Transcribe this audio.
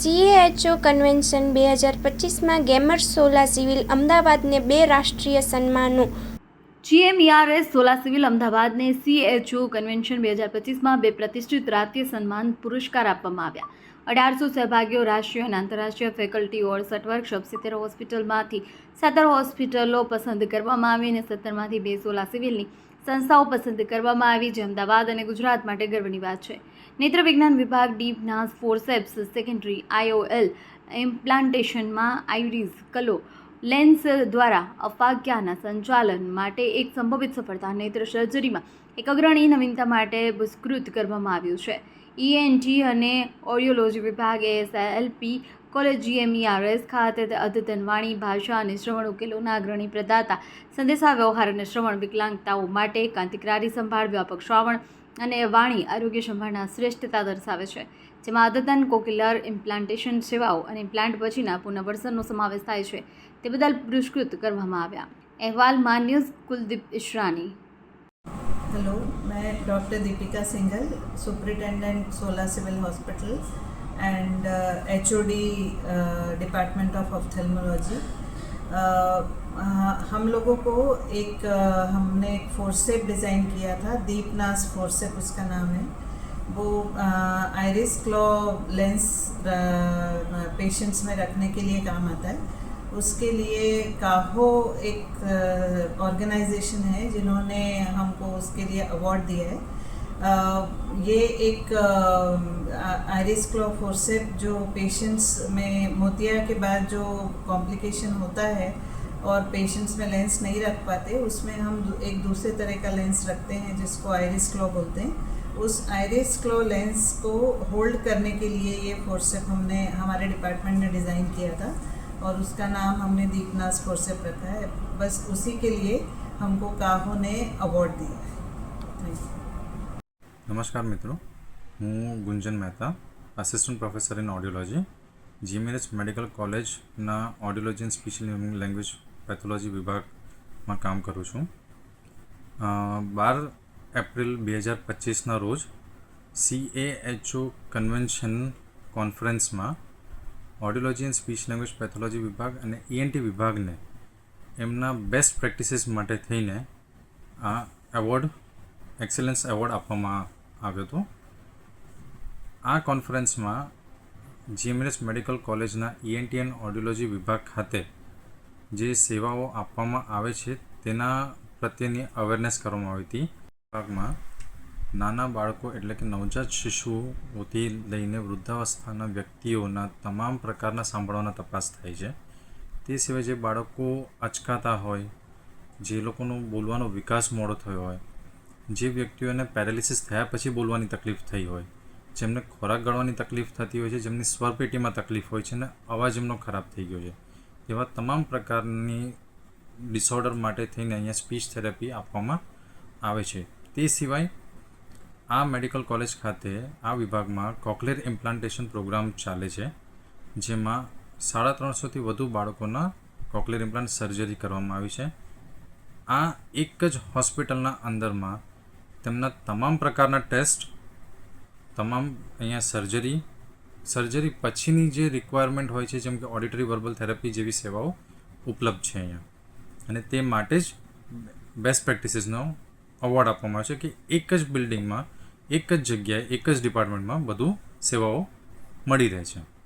સીએએચઓ convention બે હજાર પચીસમાં ગેમર સોલા સિવિલ અમદાવાદને બે રાષ્ટ્રીય સન્માનો. G M E R S Sola civil અમદાવાદને સીએચઓ કન્વેન્શન બે હજાર પચીસમાં બે પ્રતિષ્ઠિત રાષ્ટ્રીય સન્માન પુરસ્કાર આપવામાં આવ્યા. અઢારસો સહભાગીઓ રાષ્ટ્રીય અને આંતરરાષ્ટ્રીય ફેકલ્ટી અડસઠ વર્કશોપ સિત્તેર હોસ્પિટલમાંથી સત્તર હોસ્પિટલો પસંદ કરવામાં આવી અને સત્તરમાંથી બે સોલા સિવિલની સંસ્થાઓ પસંદ કરવામાં આવી, જે અમદાવાદ અને ગુજરાત માટે ગર્વની વાત છે. નેત્ર વિજ્ઞાન વિભાગ ડીપ નાસ forceps secondary I O L ઇમ્પ્લાન્ટેશનમાં iris claw lens દ્વારા અફાગ્યાના સંચાલન માટે એક સંભવિત સફળતા નેત્ર સર્જરીમાં એક અગ્રણી નવીનતા માટે પુરસ્કૃત કરવામાં આવ્યું છે. ઈએનટી અને ઓડિયોલોજી વિભાગ એસએલપી કોલેજ જીએમઈઆરએસ ખાતે અદ્યતન વાણી ભાષા અને શ્રવણ ઉકેલોના અગ્રણી પ્રદાતા સંદેશા વ્યવહાર અને શ્રવણ વિકલાંગતાઓ માટે ક્રાંતિકારી સંભાળ, વ્યાપક શ્રાવણ અને વાણી આરોગ્ય સંભાળના શ્રેષ્ઠતા દર્શાવે છે. જેમાં અદ્યતન કોક્યુલર ઇમ્પ્લાન્ટેશન સેવાઓ અને ઇમ્પ્લાન્ટ પછીના પુનઃવર્ષનનો સમાવેશ થાય છે તે બદલ પુરસ્કૃત કરવામાં આવ્યા અહેવાલમાં ન્યૂઝ કુલદીપ ઇશરાની हेलो मैं doctor Deepika Singhal superintendent Sola civil hospital and H O D department of ophthalmology हम लोगों को एक अ, हमने एक फोरसेप डिज़ाइन किया था दीपनास फोरसेप उसका नाम है वो आयरिस क्लॉ लेंस पेशेंट्स में रखने के लिए काम आता है। उसके लिए काहो एक ऑर्गेनाइजेशन है जिन्होंने हमको उसके लिए अवार्ड दिया है। अ, ये एक आयरिस क्लॉ फोरसेप जो पेशेंट्स में मोतिया के बाद जो कॉम्प्लिकेशन होता है और पेशेंट्स में लेंस नहीं रख पाते उसमें हम एक दूसरे तरह का लेंस रखते हैं जिसको आयरिस क्लॉ बोलते हैं। उस आयरिस क्लॉ लेंस को होल्ड करने के लिए ये फोरसेप हमने हमारे डिपार्टमेंट ने डिज़ाइन किया था और उसका नाम हमने दीपनास फोरसेप रखा है बस उसी के लिए हमको काहो ने अवार्ड दिया है थैंक यू નમસ્કાર મિત્રો હું Gunjan Mehta assistant professor in audiology GMS medical કોલેજના audiology and special language pathology વિભાગમાં કામ કરું છું અ, બાર એપ્રિલ બે હજાર પચીસના રોજ સીએએચઓ કન્વેન્શન કોન્ફરન્સમાં audiology and speech language pathology વિભાગ અને ઈએનટી વિભાગને એમના બેસ્ટ પ્રેક્ટિસીસ માટે થઈને આ એવોર્ડ, એક્સેલન્સ એવોર્ડ આપવામાં આવ્યો હતો. આ કોન્ફરન્સમાં જીએમએસ મેડિકલ કોલેજના E N T and audiology વિભાગ ખાતે જે સેવાઓ આપવામાં આવે છે તેના પ્રત્યેની અવેરનેસ કરવામાં આવી હતી. વિભાગમાં નાના બાળકો એટલે કે નવજાત શિશુઓથી લઈને વૃદ્ધાવસ્થાના વ્યક્તિઓના તમામ પ્રકારના સાંભળવાના તપાસ થાય છે. તે સિવાય જે બાળકો અચકાતા હોય, જે લોકોનો બોલવાનો વિકાસ મોડો થયો હોય, જે વ્યક્તિઓને પેરાલિસિસ થયા પછી બોલવાની તકલીફ થઈ હોય, જેમને ખોરાક ગળવાની તકલીફ થતી હોય છે, જેમની સ્વરપેટીમાં તકલીફ હોય છે અને અવાજ એમનો ખરાબ થઈ ગયો છે. એવા તમામ પ્રકારની ડિસઓર્ડર માટે થઈને અહીંયા સ્પીચ થેરાપી આપવામાં આવે છે. તે સિવાય આ મેડિકલ કોલેજ ખાતે આ વિભાગમાં કોકલેર ઇમ્પ્લાન્ટેશન પ્રોગ્રામ ચાલે છે, જેમાં સાડા ત્રણસોથી વધુ બાળકોના કોકલેર ઇમ્પ્લાન્ટ સર્જરી કરવામાં આવી છે. આ એક જ હોસ્પિટલના અંદરમાં તેમના તમામ પ્રકારના ટેસ્ટ, તમામ અહીંયા સર્જરી સર્જરી પછીની જે રિક્વાયરમેન્ટ હોય છે, જેમ કે ઓડિટરી, વર્બલ થેરપી જેવી સેવાઓ ઉપલબ્ધ છે અહીંયા. અને તે માટે જ બેસ્ટ પ્રેક્ટિસીસનો અવોર્ડ આપવામાં આવે છે કે એક જ બિલ્ડિંગમાં એક જ જગ્યાએ, એક જ ડિપાર્ટમેન્ટમાં બધું સેવાઓ મળી રહે છે.